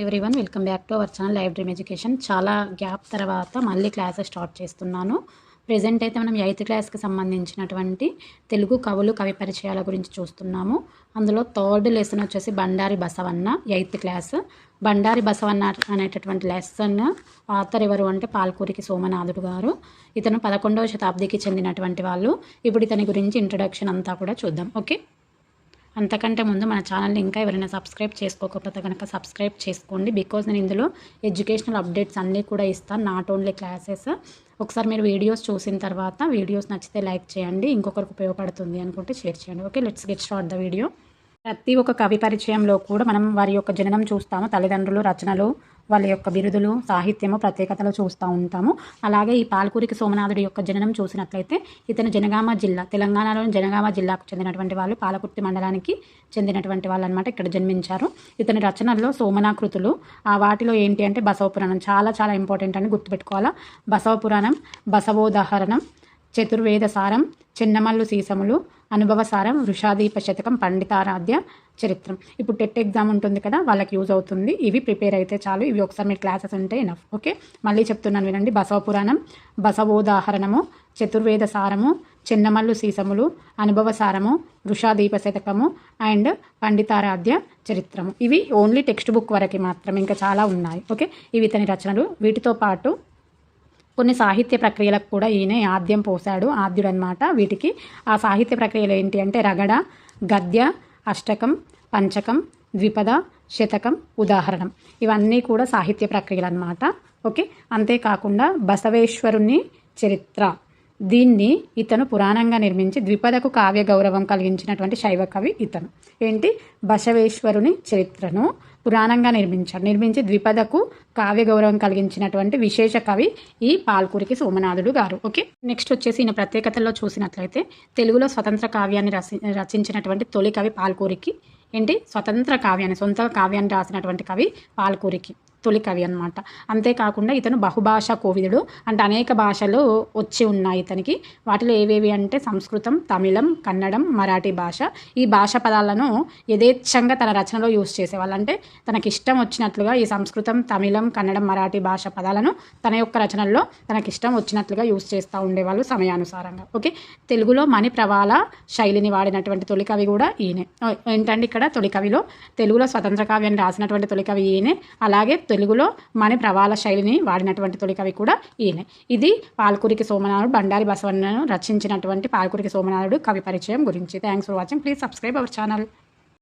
Everyone welcome back to our channel live dream education చాలా gap తర్వాత మళ్ళీ classes start చేస్తున్నాను. ప్రజెంట్ అయితే మనం ఎయిత్ క్లాస్కి సంబంధించినటువంటి తెలుగు కవులు కవి పరిచయాల గురించి చూస్తున్నాము. అందులో థర్డ్ లెసన్ వచ్చేసి బండారి బసవన్న ఎయిత్ క్లాస్ బండారి బసవన్న అనేటటువంటి లెసన్ ఆథర్ ఎవరు అంటే పాల్కూరికి సోమనాథుడు గారు. ఇతను పదకొండవ శతాబ్దికి చెందినటువంటి వాళ్ళు. ఇప్పుడు ఇతని గురించి ఇంట్రడక్షన్ అంతా కూడా చూద్దాం. ఓకే అంతకంటే ముందు మన ఛానల్ని ఇంకా ఎవరైనా సబ్స్క్రైబ్ చేసుకోకపోతే కనుక సబ్స్క్రైబ్ చేసుకోండి. బికాజ్ నేను ఇందులో ఎడ్యుకేషనల్ అప్డేట్స్ అన్నీ కూడా ఇస్తాను నాట్ ఓన్లీ క్లాసెస్ ఒకసారి మీరు వీడియోస్ చూసిన తర్వాత వీడియోస్ నచ్చితే లైక్ చేయండి. ఇంకొకరికి ఉపయోగపడుతుంది అనుకుంటే షేర్ చేయండి. Okay let's get start the video ప్రతి ఒక్క కవి పరిచయంలో కూడా మనం వారి యొక్క జననం చూస్తాము తల్లిదండ్రులు రచనలు వాళ్ళ యొక్క బిరుదులు సాహిత్యము ప్రత్యేకతలు చూస్తూ ఉంటాము. అలాగే ఈ పాల్కూరికి సోమనాథుడి యొక్క జననం చూసినట్లయితే ఇతను జనగామ జిల్లా తెలంగాణలోని జనగామ జిల్లాకు చెందినటువంటి వాళ్ళు పాలకుర్తి మండలానికి చెందినటువంటి వాళ్ళు అనమాట ఇక్కడ జన్మించారు. ఇతని రచనల్లో సోమనాకృతులు ఆ వాటిలో ఏంటి అంటే బసవ పురాణం చాలా చాలా ఇంపార్టెంట్ అని గుర్తుపెట్టుకోవాలా. బసవ పురాణం బసవోదాహరణం చతుర్వేద సారం చిన్నమల్లు సీసములు అనుభవసారం వృషాదీప శతకం పండితారాధ్య చరిత్రం. ఇప్పుడు టెట్ ఎగ్జామ్ ఉంటుంది కదా వాళ్ళకి యూజ్ అవుతుంది. ఇవి ప్రిపేర్ అయితే చాలు. ఇవి ఒకసారి మీరు క్లాసెస్ ఉంటే ఎనఫ్ ఓకే? మళ్ళీ చెప్తున్నాను వినండి. బసవ పురాణం బసవోదాహరణము చతుర్వేద సారము చిన్నమల్లు సీసములు అనుభవ సారము వృషాదీప శతకము అండ్ పండితారాధ్య చరిత్రము. ఇవి ఓన్లీ టెక్స్ట్ బుక్ వరకు మాత్రమే. ఇంకా చాలా ఉన్నాయి. ఓకే? ఇవి ఇతని రచనలు. వీటితో పాటు కొన్ని సాహిత్య ప్రక్రియలకు కూడా ఈయన ఆద్యం పోశాడు ఆద్యుడు అనమాట వీటికి. ఆ సాహిత్య ప్రక్రియలు ఏంటి అంటే రగడ గద్య అష్టకం పంచకం ద్విపద శతకం ఉదాహరణం. ఇవన్నీ కూడా సాహిత్య ప్రక్రియలు అనమాట ఓకే? అంతేకాకుండా బసవేశ్వరుని చరిత్ర. దీన్ని ఇతను పురాణంగా నిర్మించి ద్విపదకు కావ్య గౌరవం కలిగించినటువంటి శైవ కవి ఇతను. ఏంటి? బసవేశ్వరుని చరిత్రను పురాణంగా నిర్మించాడు నిర్మించి ద్విపదకు కావ్య గౌరవం కలిగించినటువంటి విశేష కవి ఈ పాల్కూరికి సోమనాథుడు గారు. ఓకే? నెక్స్ట్ వచ్చేసి ఈయన ప్రత్యేకతల్లో చూసినట్లయితే తెలుగులో స్వతంత్ర కావ్యాన్ని రచి రచించినటువంటి తొలి కవి పాల్కూరికి ఏంటి? స్వతంత్ర కావ్యాన్ని సొంత కావ్యాన్ని రాసినటువంటి కవి పాల్కూరికి. తొలి కవి అనమాట అంతేకాకుండా ఇతను బహుభాషా కోవిదుడు. అంటే అనేక భాషలు వచ్చి ఉన్నాయి ఇతనికి. వాటిలో ఏవేవి అంటే సంస్కృతం తమిళం కన్నడం మరాఠీ భాష. ఈ భాష పదాలను యథేచ్ఛంగా తన రచనలో యూజ్ చేసేవాళ్ళు. అంటే తనకి ఇష్టం వచ్చినట్లుగా ఈ సంస్కృతం తమిళం కన్నడం మరాఠీ భాష పదాలను తన యొక్క రచనల్లో తనకి ఇష్టం వచ్చినట్లుగా యూజ్ చేస్తూ ఉండేవాళ్ళు సమయానుసారంగా. ఓకే? తెలుగులో మణి ప్రవాళ శైలిని వాడినటువంటి తొలి కవి కూడా ఈయనే. ఏంటంటే ఇక్కడ తొలి కవిలో తెలుగులో స్వతంత్ర కావ్యాన్ని రాసినటువంటి తొలి కవి ఈయనే. అలాగే తెలుగులో మణి ప్రవాల శైలిని వాడినటువంటి తొలి కవి కూడా ఈయనే. ఇది పాల్కురికి సోమనాథుడు బండారి బసవన్నను రచించినటువంటి పాల్కురికి సోమనాథుడు కవి పరిచయం గురించి. Thanks for watching please subscribe our channel